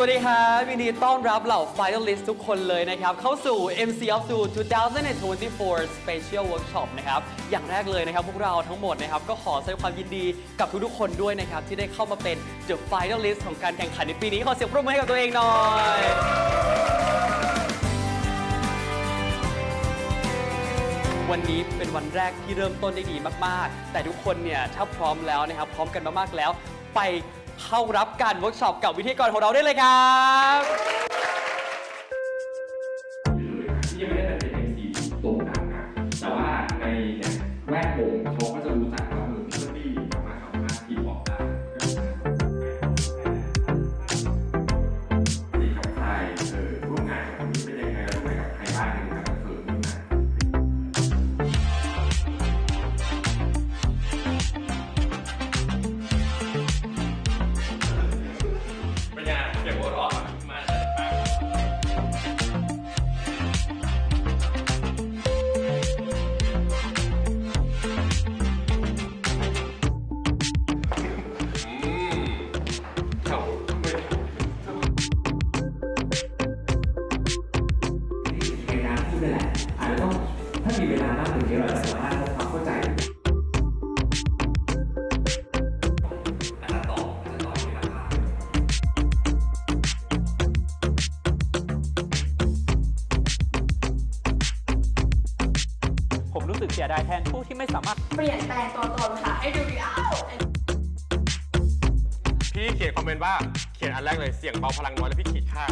สวัสดีครับยินดีต้อนรับเหล่า finalist ทุกคนเลยนะครับ เข้าสู่ MC of the 2024 Special Workshop นะครับ อย่างแรกเลยนะครับ พวกเราทั้งหมดนะครับ ก็ขอแสดงความยินดีกับทุกๆคนด้วยนะครับ ที่ได้เข้ามาเป็น the finalist ของการแข่งขันในปีนี้ ขอเสียงปรบมือให้กับตัวเองหน่อยวันนี้เป็นวันแรกที่เริ่มต้นได้ดีมาก ๆ แต่ทุกคนเนี่ยถ้าพร้อมแล้วนะครับ พร้อมกันมากๆแล้ว ไป เข้ารับการเวิร์กช็อปกับวิทยากรของเราได้เลยครับ เราจะสามารถทำความเข้าใจอาจารย์ต่ออาจารย์ต่อที่ราคาผมรู้สึกเสียดายแทนผู้ที่ไม่สามารถ เปลี่ยนแปลงตัวตนค่ะ ให้ดูดีอ้าวพี่เขียนคอมเมนต์ว่าเขียนอันแรกเลยเสียงเบาพลังน้อยแล้วพี่ขีดค่า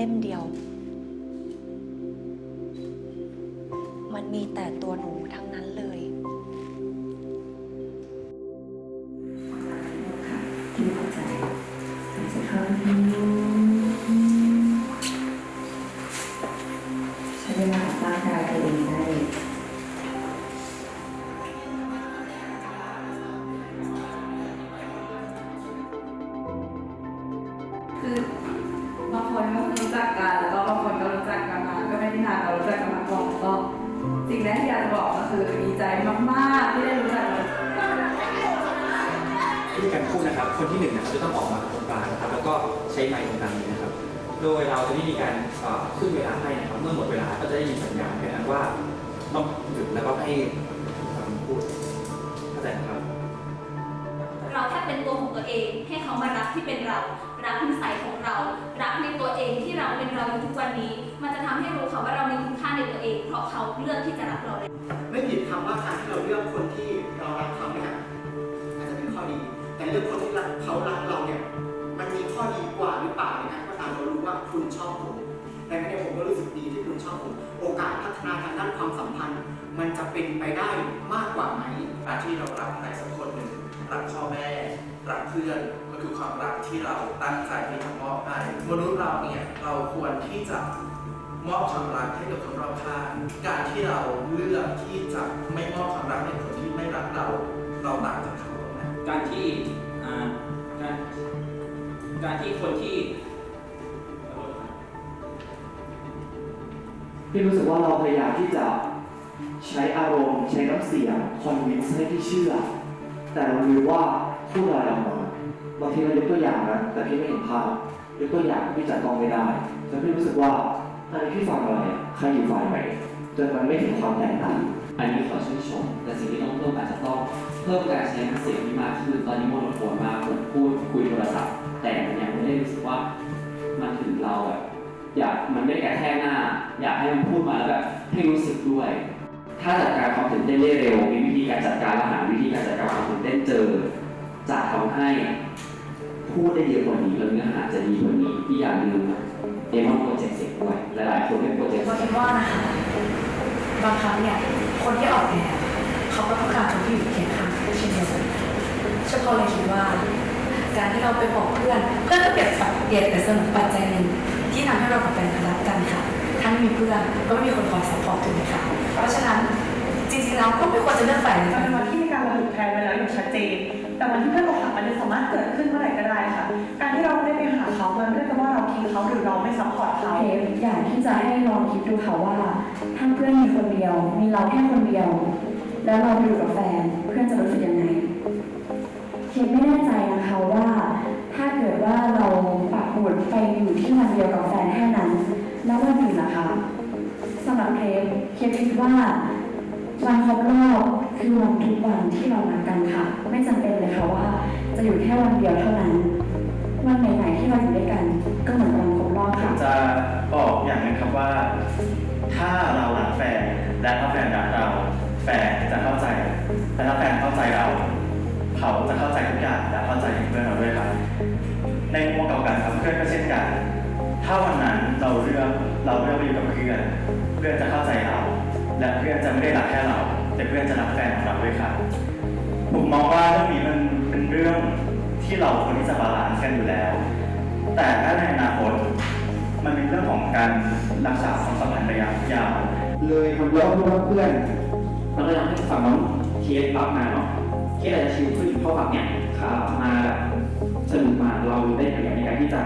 เล่มเดียว มันมีแต่ตัวหนูทั้งนั้นเลย ที่ใจจะเข้า วิธีการพูดนะครับ คนที่หนึ่งนะครับจะต้องออกมาตรงกลางนะครับแล้วก็ใช้ไมค์ตรงกลางนี้นะครับ โดยเราจะไม่มีการเอ่อขึ้นเวลาให้นะครับ เมื่อหมดเวลาก็จะได้ยินสัญญาณแค่นั้นว่าต้องหยุดแล้วก็ให้คำพูดเข้าใจนะครับ เราแค่เป็นตัวของตัวเอง ให้เขามารักที่เป็นเรา รักนิสัยของเรา รักในตัวเองที่เราเป็นเราอยู่ทุกวันนี้ มันจะทำให้รู้ค่ะว่าเรามีคุณค่าในตัวเอง เพราะเขาเลือกที่จะรักเราเลยไม่ผิดคำว่าการที่เราเลือกคนที่ ดีแต่เลือคนที่รักเขารักเราเนี่ยมันมีข้อดีกว่าหรือเปล่าเนี่ยนะก็ตามเรารู้ว่าคุณชอบผมแต่ไม่ได้ผมก็รู้สึกดีที่คุณชอบผมโอกาสพัฒนาทางด้านความสัมพันธ์ มันจะเป็นไปได้มากกว่าไหมการที่เรารักใครสักคนหนึ่งรักพ่อแม่ รักเพื่อนมันคือความรักที่เราตั้งใจที่จะมอบให้มนุษย์เราเนี่ยเราควรที่จะมอบความรักให้กับคนรอบข้างการที่เราเลือกที่จะไม่มอบความรักให้คนที่ไม่รักเรา เราต่างจากเขา คนที่พี่รู้สึกว่าเราพยายามที่จะใช้อารมณ์ใช้น้ำเสียงคอนวินส์ให้พี่เชื่อ แต่เรารู้ว่าพูดอะไรออกมาบางทีเรายกตัวอย่างนะแต่พี่ไม่เห็นภาพยกตัวอย่างพี่จัดกองไม่ได้แต่พี่รู้สึกว่าอันนี้พี่ฟังอะไรใครอยู่ฝ่ายไหนจนมันไม่ถึงความแตกต่างอันนี้ขอชื่นชม แต่สิ่งที่ต้องเพิ่มอาจจะต้องเพิ่มการใช้น้ำเสียงที่มากขึ้นตอนนี้โมโนโทนมากเหมือนพูดคุยโทรศัพท์ ถึงเราแบบอยากมันไม่ได้กระแทกหน้า อยากให้มันพูดมาแล้วแบบให้รู้สึกด้วย ถ้าจัดการความตื่นเต้นได้เร็ว มีวิธีการจัดการและหาวิธีการจัดการความตื่นเต้นเจอจะทำให้พูดได้เยอะกว่านี้แล้วเนื้อหาจะดีกว่านี้อีกอย่างหนึ่งเอมอนโปรเจกต์เสร็จด้วยหลายๆคนเป็นโปรเจกต์เราคิดว่านะคะบางครั้งเนี่ยคนที่ออกแบบเขาก็ต้องการคนที่อยู่เคียงข้างเช่นเดียวกันเฉพาะเลยคิดว่า การที่เราไปบอกเพื่อนเพื่อนก็ เรียนแต่เสมือปัจจัยหนึ่งที่ทำให้เรากับแฟนรักกันค่ะถ้าไม่มีเพื่อนก็ไม่มีคนคอยซัพพอร์ตถูกไหมคะเพราะฉะนั้นจริงๆแล้วก็ไม่ควรจะเลือกฝ่ายใดมันเป็นวันที่มีการระบุแทนไว้แล้วอย่างชัดเจน แต่วันที่เพื่อนอกหักมันจะสามารถเกิดขึ้นเมื่อไหร่ก็ได้ค่ะ การที่เราไม่ได้ไปหาเขามันไม่ได้ว่าเราทิ้งเขาหรือเราไม่ซัพพอร์ตเขาเทปอยากที่จะให้ลองคิดดูค่ะว่าถ้าเพื่อนมีคนเดียว มีเราแค่คนเดียว แล้วเราอยู่กับแฟนเพื่อนจะรู้สึกยังไงเทปไม่แน่ใจนะคะว่าเกิดว่าเราปักหมุดไปอยู่ที่วันเดียวกับแฟนแค่นั้น แล้ววันอื่นนะ คะสำหรับเทปเทปคิดว่าวันครบรอบคือวันทุกวันที่เรารักกันค่ะ ไม่จำเป็นเลยค่ะว่า จะอยู่แค่วันเดียวเท่านั้น วันไหนๆที่เราอยู่ด้วยกัน ก็เหมือนวันครบรอบค่ะจะบอกอย่างนึงครับว่า ถ้าเรารักแฟนและถ้าแฟนรักเรา แฟนจะเข้าใจแต่ถ้าแฟนเข้าใจเรา เขาจะเข้าใจทุกอย่างและเข้าใจเพื่อนเราด้วยครับในมุมมองกลับกันครับเพื่อนก็เช่นกัน ถ้าวันนั้นเราเลือกเราเลือกไปอยู่กับเพื่อนเพื่อนจะเข้าใจเรา และเพื่อนจะไม่ได้รักแค่เรา แต่เพื่อนจะรักแฟนของเราด้วยครับผมมองว่าเรื่องนี้มันเป็นเรื่องที่เราควรที่จะบาลานซ์กันอยู่แล้ว แต่ถ้าในอนาคตมันเป็นเรื่องของการรักษาความสัมพันธ์ระยะยาวเลยทำแล้วพูดว่าเพื่อนเราก็ยังให้ฝั่งน้องเคสรับมาเนาะเคสอาจจะชิลขึ้นเพราะฝั่งเนี้ยขามาแบบสนุกมาเราได้เปรียบในการที่จะ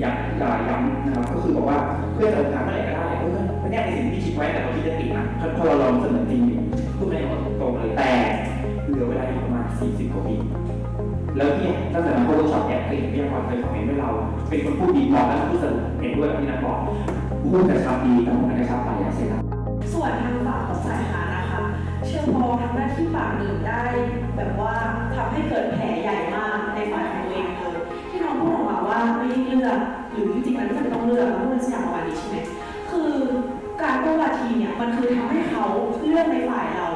อย้ำย้ำย้ำนะครับก็คือบอกว่าเพื่อนจะทำเมื่อไรก็ได้เพื่อนไม่ได้ในสิ่งที่คิดไว้แต่เราคิดจะติดนะพอเราลองเสนอจริงพูดไม่ได้ตรงเลยแต่เหลือเวลาอีกประมาณ 40กว่าปีแล้วเนี่ยตั้งแต่มาโฟโต้ช็อปเนี่ยเคยเห็นพยากรณ์เคยคอมเมนต์ไว้เรา เป็นคนพูดดีพอแล้วพูดสรุปเห็นด้วยกับที่นักบอกพูดกระชับดีแต่ผมกระชับไปอย่างเสร็จแล้วส่วนทางฝั่งของสายหานะคะเชื่อพอทำหน้าที่ฝ่ายหนึ่งได้ แบบว่าทำให้เกิดแผลใหญ่มาก พูดออกมาว่ไม่เลือกหรือจริงๆมันไม่จำเป็นต้องเลือกมันพูดสักอย่างประมาณนี้ใช่ไหมคือการโต้วาทีเนี่ยมันคือทำให้เขาเลือกในฝ่ายเรา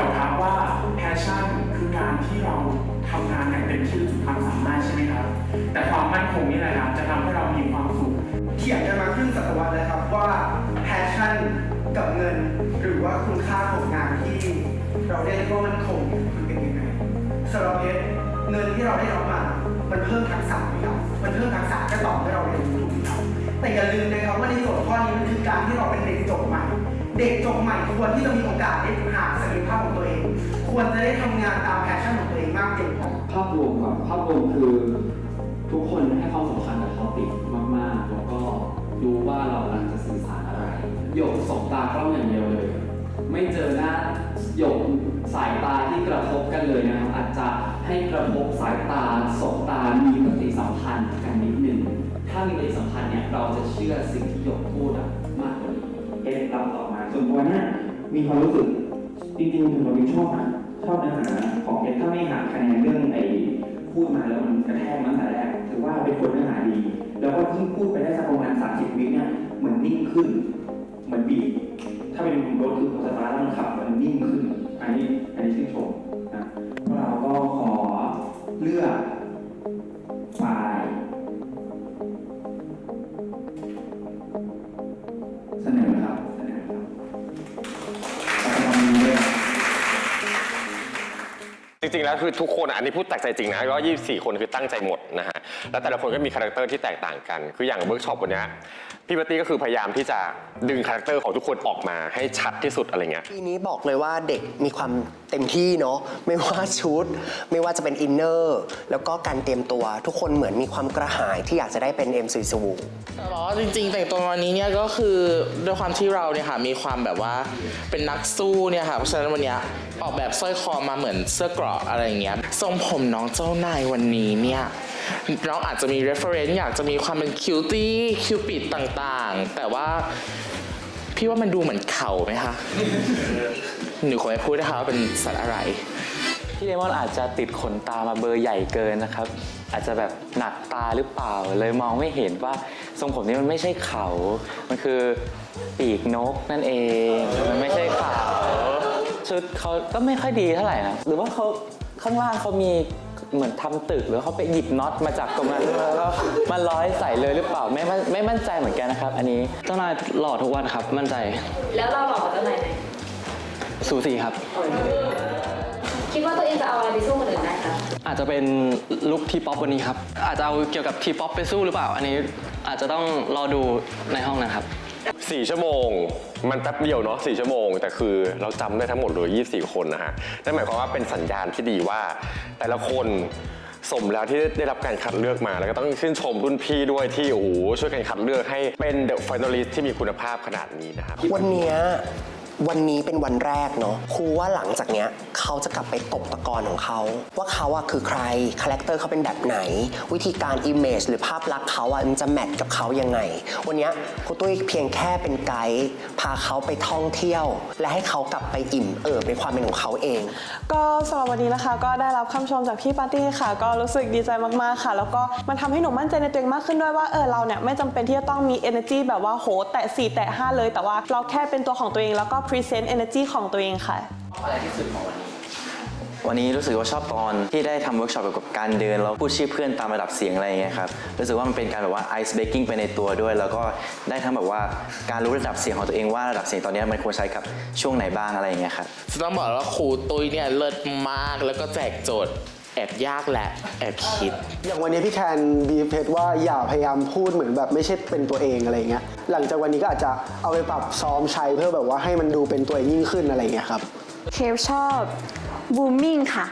ยวครับว่าแพชชั่นคือการที่เราทำงานอย่างเต็มที่สุดความสามารถใช่ไหมครับ แต่ความมั่นคงนี่แหละครับจะทำให้เรามีความสุขเถียงกันมาครึ่งศตวรรษแล้วครับว่าแพชชั่นกับเงิน หรือว่าคุณค่าของงานที่เราได้เรียกว่ามันคงมันเป็นยังไงสำหรับเพชรเงินที่เราได้รับมา มันเพิ่มทักษะไหมครับมันเพิ่มทักษะก็ต่อให้เราเรียนรู้ถูกครับแต่อย่าลืมนะครับว่าในโจทย์ข้อนี้มันคือการที่เราเป็นเด็กจบใหม่ เด็กจบใหม่ควรที่จะมีโอกาสได้หาศักยภาพของตัวเอง ควรจะได้ทำงานตามแพชชั่นของตัวเองมากเกินพอภาพรวมก่อนภาพรวมคือ ทุกคนให้ความสำคัญกับท็อปิกมากๆ แล้วก็รู้ว่าเรากำลังจะสื่อสารอะไรหยกสบตากล้องอย่างเดียวเลย ไม่เจอหน้าหยกสายตาที่กระทบกันเลยนะครับอาจจะให้กระทบสายตาสบตามีปฏิสัมพันธ์กันนิดหนึ่งถ้ามีปฏิสัมพันธ์เนี่ยเราจะเชื่อสิ่งที่หยกพูดอะ ส่วนตัวเนี่ยมีความรู้สึกจริงๆถึงเราชอบนะชอบเนื้อหาของเอสถ้าไม่หักคะแนนเรื่องไอ้พูดมาแล้วมันกระแทกมาตั้งแต่แรกถือว่าเป็นคนเนื้อหาดี แล้วก็ยิ่งพูดไปได้สักประมาณ30วิเนี่ยเหมือนนิ่งขึ้นเหมือนบีบถ้าเป็นรถคือพอสตาร์ทแล้วมันขับมันนิ่งขึ้น อันนี้อันนี้ชื่นชมนะพวกเราก็ขอเลือก จริงๆแล้วคือทุกคนอะอันนี้พูดจากใจจริงนะก็24คนคือตั้งใจหมดนะฮะแล้วแต่ละคนก็มีคาแรคเตอร์ที่แตกต่างกัน คืออย่างเวิร์กช็อปวันเนี้ยพี่ปาร์ตี้ก็คือพยายามที่จะดึงคาแรคเตอร์ของทุกคนออกมาให้ชัดที่สุดอะไรเงี้ย ปีนี้บอกเลยว่าเด็กมีความเต็มที่เนาะไม่ว่าชุด ไม่ว่าจะเป็นอินเนอร์แล้วก็การเตรียมตัวทุกคนเหมือนมีความกระหายที่อยากจะได้เป็น MC สวู แต่ว่าจริงๆ แต่งตัววันนี้เนี่ยก็คือด้วยความที่เราเนี่ยค่ะมีความแบบว่าเป็นนักสู้เนี่ยค่ะเพราะฉะนั้นวันเนี้ยออกแบบสร้อยคอมาเหมือนเสื้อเกราะอะไรอย่างเงี้ยทรงผมน้องเจ้านายวันนี้เนี่ยน้องอาจจะมี reference อยากจะมีความเป็นคิวตี้คิวปิดต่างๆ แต่ว่าพี่ว่ามันดูเหมือนเข่าไหมคะหนูขอไม่พูดนะคะว่าเป็นสัตว์อะไร พี่เลมอนอาจจะติดขนตามาเบอร์ใหญ่เกินนะครับ อาจจะแบบหนักตาหรือเปล่าเลยมองไม่เห็นว่าทรงผมนี้มันไม่ใช่เขา มันคือปีกนกนั่นเอง มันไม่ใช่เขา ชุดเขาก็ไม่ค่อยดีเท่าไหร่นะหรือว่าเขาข้างล่างเขามีเหมือนทำตึกหรือเขาไปหยิบน็อตมาจากตรงนั้นแล้วก็มาร้อยใส่เลยหรือเปล่าไม่มั่นไม่มั่นใจเหมือนกันนะครับ อันนี้เจ้านายหล่อทุกวันครับมั่นใจ แล้วเราหล่อกว่าเจ้านายไหมสูสีครับ คิดว่าตัวเองจะเอาอะไรไปสู้คนอื่นได้คะอาจจะเป็นลุคทีป๊อปวันนี้ครับ อาจจะเอาเกี่ยวกับทีป๊อปไปสู้หรือเปล่า อันนี้อาจจะต้องรอดูในห้องนะครับ 4 ชั่วโมง มันแป๊บเดียวเนาะ4ชั่วโมง แต่คือเราจำได้ทั้งหมดเลย24 คนนะฮะนั่นหมายความว่าเป็นสัญญาณที่ดีว่า แต่ละคนสมแล้วที่ได้รับการคัดเลือกมา แล้วก็ต้องชื่นชมรุ่นพี่ด้วยที่โอ้โหช่วยกันคัดเลือกให้เป็นเดอะไฟนอลลิสที่มีคุณภาพขนาดนี้นะครับ วันเนี้ย วันนี้เป็นวันแรกเนาะครูว่าหลังจากเนี้ยเขาจะกลับไปตบตะกอนของเขา ว่าเขาอะคือใคร คาแรคเตอร์เขาเป็นแบบไหน วิธีการอิมเมจหรือภาพลักษณ์เขาอะมันจะแมทกับเขายังไง วันเนี้ยครูตุ้ยเพียงแค่เป็นไกด์พาเขาไปท่องเที่ยว และให้เขากลับไปอิ่มเอิบในความเป็นของเขาเอง ก็สำหรับวันนี้นะคะ ก็ได้รับคำชมจากพี่ปาร์ตี้ค่ะ ก็รู้สึกดีใจมากๆค่ะ แล้วก็มันทำให้หนูมั่นใจในตัวเองมากขึ้นด้วยว่าเออเราเนี่ยไม่จำเป็นที่จะต้องมี energy แบบว่าโหแตะ4แตะ5เลย แต่ว่าเราแค่เป็นตัวของตัวเองแล้วก็ present energy ของตัวเองค่ะ อะไรที่สุดของวันนี้ วันนี้รู้สึกว่าชอบตอนที่ได้ทำเวิร์กช็อปเกี่ยวกับการเดินแล้วพูดชื่อเพื่อนตามระดับเสียงอะไรอย่างเงี้ยครับรู้สึกว่ามันเป็นการแบบว่าไอซ์เบกกิ้งไปในตัวด้วย แล้วก็ได้ทั้งแบบว่าการรู้ระดับเสียงของตัวเองว่าระดับเสียงตอนเนี้ยมันควรใช้กับช่วงไหนบ้างอะไรอย่างเงี้ยครับต้องบอกว่าครูตุ้ยเนี่ยเลิศมากแล้วก็แจกโจทย์แอบยากและแอบคิด อย่างวันนี้พี่แคนบีเพจว่าอย่าพยายามพูดเหมือนแบบไม่ใช่เป็นตัวเองอะไรเงี้ย หลังจากวันนี้ก็อาจจะเอาไปปรับซ้อมใช้เพื่อแบบว่าให้มันดูเป็นตัวเองยิ่งขึ้นอะไรเงี้ยครับเคฟชอบบูมมิ่งค่ะ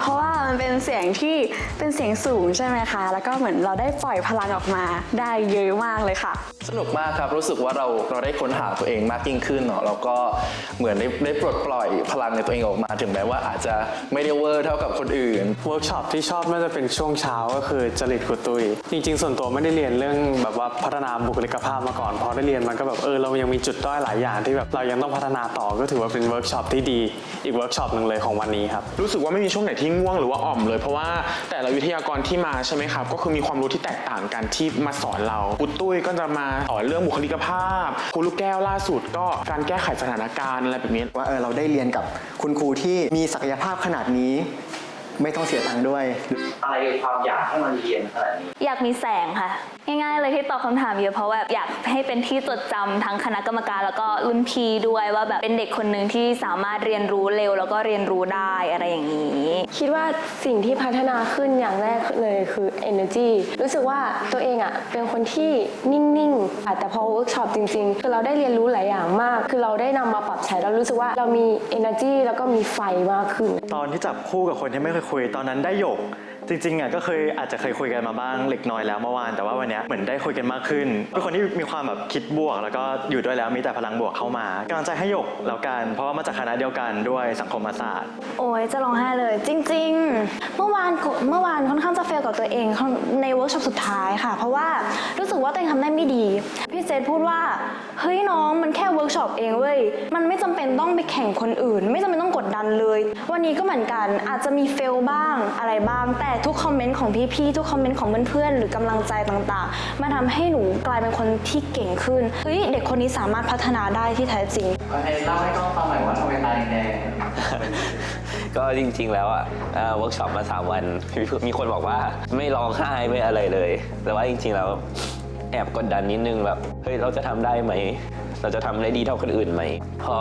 เพราะว่ามันเป็นเสียงที่เป็นเสียงสูงใช่ไหมคะ แล้วก็เหมือนเราได้ปล่อยพลังออกมาได้เยอะมากเลยค่ะ สนุกมากครับรู้สึกว่าเราเราได้ค้นหาตัวเองมากยิ่งขึ้นเนาะแล้วก็เหมือนได้ได้ปลดปล่อยพลังในตัวเองออกมาถึงแม้ว่าอาจจะไม่ได้เวอร์เท่ากับคนอื่น เวิร์กช็อปที่ชอบน่าจะเป็นช่วงเช้าก็คือจริตกุตุย จริง ๆ ส่วนตัวไม่ได้เรียนเรื่องแบบว่าพัฒนาบุคลิกภาพมาก่อนพอได้เรียนมันก็แบบเออเรายังมีจุดด้อยหลายอย่างที่แบบเรายังต้องพัฒนาต่อก็ถือว่าเป็นเวิร์กช็อปที่ดีอีกเวิร์กช็อปหนึ่งเลยของวันนี้ครับรู้สึกว่าไม่มีช่วงไหนที่ง่วงหรือว่าอ่อมเลยเพราะว่าแต่ละวิทยากรที่มาใช่ไหมครับ ก็คือมีความรู้ที่แตกต่างกันที่มาสอนเราปุตุ้ยก็จะมาสอนเรื่องบุคลิกภาพครูลูกแก้วล่าสุดก็การแก้ไขสถานการณ์อะไรแบบนี้ว่าเออเราได้เรียนกับคุณครูที่มีศักยภาพขนาดนี้ ไม่ต้องเสียตังค์ด้วย อะไรความอยากให้มันเรียนขนาดนี้ อยากมีแสงค่ะ ง่ายๆเลยที่ตอบคำถามเยอะเพราะแบบอยากให้เป็นที่จดจำทั้งคณะกรรมการแล้วก็รุ่นพี่ด้วยว่าแบบเป็นเด็กคนหนึ่งที่สามารถเรียนรู้เร็ว แล้วก็เรียนรู้ได้อะไรอย่างนี้ คิดว่าสิ่งที่พัฒนาขึ้นอย่างแรกเลยคือ energy รู้สึกว่าตัวเองอะเป็นคนที่นิ่งๆอะแต่พอเวิร์กช็อปจริงๆ คือเราได้เรียนรู้หลายอย่างมาก คือเราได้นำมาปรับใช้แล้วรู้สึกว่าเรามี energy แล้วก็มีไฟมากขึ้น ตอนที่จับคู่กับคนที่ไม่เคยคุยตอนนั้นได้หยก จริงๆอะก็เคยอาจจะเคยคุยกันมาบ้างเล็กน้อยแล้วเมื่อวานแต่ว่าวันนี้เหมือนได้คุยกันมากขึ้นเป็นคนที่มีความแบบคิดบวก แล้วก็อยู่ด้วยแล้วมีแต่พลังบวกเข้ามากำลังใจให้หยกแล้วกันเพราะว่ามาจากคณะเดียวกันด้วยสังคมศาสตร์ โอ้ยจะร้องไห้เลย จริง ๆ เมื่อวานเมื่อวานค่อนข้างจะเฟลกับตัวเองในเวิร์กช็อปสุดท้ายค่ะ เพราะว่ารู้สึกว่าตัวเองทำได้ไม่ดีพี่เจษพูดว่า เฮ้ยน้องมันแค่เวิร์กช็อปเองเว้ย มันไม่จำเป็นต้องไปแข่งคนอื่น ไม่จำเป็นต้องกดดันเลย วันนี้ก็เหมือนกันอาจจะมีเฟลบ้างอะไรบ้าง แต่ทุกคอมเมนต์ของพี่ๆทุกคอมเมนต์ของเพื่อนๆหรือกำลังใจต่างๆมันทำให้หนูกลายเป็นคนที่เก่งขึ้นเฮ้ยเด็กคนนี้สามารถพัฒนาได้ที่แท้จริงเล่าให้กล้องฟังหน่อยว่าทำไมตาแดงก็จริง ๆ แล้วอะเวิร์กช็อปมาสามวันมีมีคนบอกว่าไม่ร้องไห้ไม่อะไรเลย แต่ว่าจริง ๆ แล้ว แอบกดดันนิดนึงแบบเฮ้ยเราจะทำได้ไหม เราจะทำได้ดีเท่าคนอื่นไหม พอ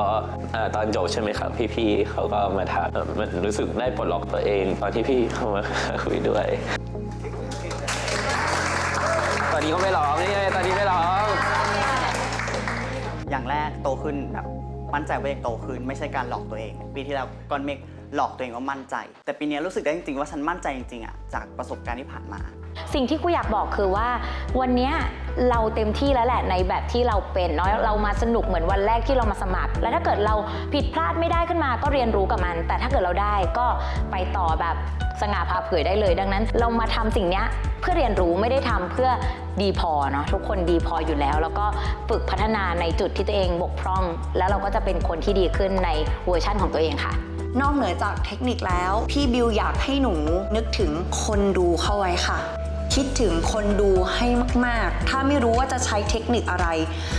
อตอนจบใช่ไหมครับ พี่ๆเขาก็มาถามมันรู้สึกได้ปลดล็อกตัวเอง ตอนที่พี่เข้ามาคุยด้วย ตอนนี้ก็ไม่ร้องนี่ไงตอนนี้ไม่ร้อง อย่างแรกโตขึ้นแบบมั่นใจว่าเองโตขึ้นไม่ใช่การหลอกตัวเองปีที่แล้วก้อนเมฆ หลอกตัวเองว่ามั่นใจ แต่ปีนี้รู้สึกได้จริงๆว่าฉันมั่นใจจริงๆอะจากประสบการณ์ที่ผ่านมา สิ่งที่กูอยากบอกคือว่า วันเนี้ยเราเต็มที่แล้วแหละในแบบที่เราเป็นเนาะเรามาสนุกเหมือนวันแรกที่เรามาสมัคร แล้วถ้าเกิดเราผิดพลาดไม่ได้ขึ้นมาก็เรียนรู้กับมัน แต่ถ้าเกิดเราได้ก็ไปต่อแบบสง่าพาเผยได้เลย ดังนั้น เรามาทำสิ่งเนี้ยเพื่อเรียนรู้ไม่ได้ทำเพื่อดีพอเนาะทุกคนดีพออยู่แล้ว แล้วก็ฝึกพัฒนาในจุดที่ตัวเองบกพร่อง แล้วเราก็จะเป็นคนที่ดีขึ้นในเวอร์ชั่นของตัวเองค่ะ นอกเหนือจากเทคนิคแล้ว พี่บิวอยากให้หนูนึกถึงคนดูเข้าไว้ค่ะ คิดถึงคนดูให้มาก ๆ ถ้าไม่รู้ว่าจะใช้เทคนิคอะไร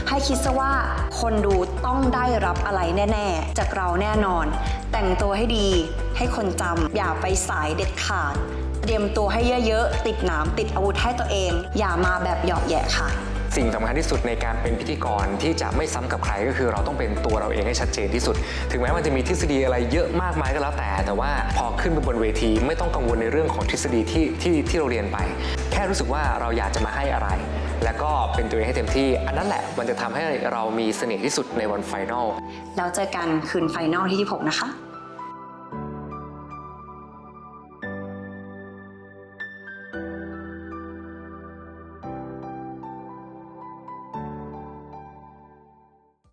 ให้คิดซะว่าคนดูต้องได้รับอะไรแน่ ๆ จากเราแน่นอน แต่งตัวให้ดี ให้คนจำอย่าไปสายเด็ดขาด เตรียมตัวให้เยอะ ๆ ติดหนามติดอาวุธให้ตัวเอง อย่ามาแบบหยาะแยะค่ะ สิ่งสำคัญที่สุดในการเป็นพิธีกรที่จะไม่ซ้ำกับใครก็คือเราต้องเป็นตัวเราเองให้ชัดเจนที่สุด ถึงแม้มันจะมีทฤษฎีอะไรเยอะมากมายก็แล้วแต่ แต่ว่าพอขึ้นไปบนเวที ไม่ต้องกังวลในเรื่องของทฤษฎีที่ที่ที่เราเรียนไป แค่รู้สึกว่าเราอยากจะมาให้อะไร แล้วก็เป็นตัวเองให้เต็มที่ อันนั้นแหละมันจะทำให้เรามีเสน่ห์ที่สุดในวันไฟนอลแล้วเจอกันคืนไฟนอลที่16นะคะ